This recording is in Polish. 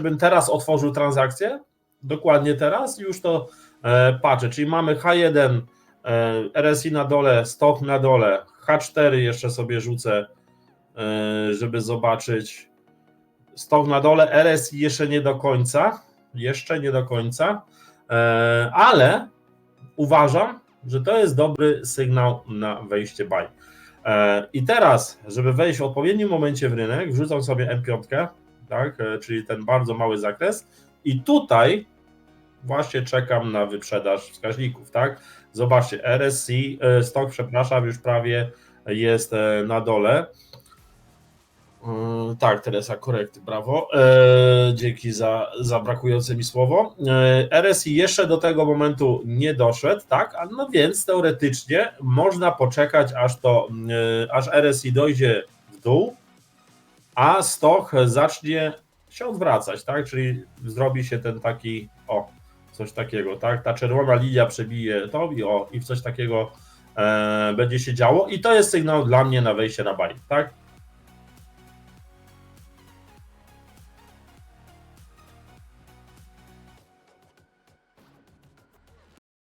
bym teraz otworzył transakcję, dokładnie teraz, już to e, patrzę, czyli mamy H1, e, RSI na dole, stok na dole, H4 jeszcze sobie rzucę, e, żeby zobaczyć, stok na dole, RSI jeszcze nie do końca, jeszcze nie do końca, ale uważam, że to jest dobry sygnał na wejście buy. I teraz, żeby wejść w odpowiednim momencie w rynek, wrzucam sobie M5, tak, e, czyli ten bardzo mały zakres i tutaj właśnie czekam na wyprzedaż wskaźników, tak. Zobaczcie, RSI, e, stok, przepraszam, już prawie jest e, na dole. Tak, Teresa, korekt, brawo. Dzięki za, za brakujące mi słowo. RSI jeszcze do tego momentu nie doszedł, tak? A no więc teoretycznie można poczekać, aż to, aż RSI dojdzie w dół, a stok zacznie się odwracać, tak? Czyli zrobi się ten taki, o, coś takiego, tak? Ta czerwona linia przebije to i o, i coś takiego e, będzie się działo. I to jest sygnał dla mnie na wejście na buy, tak?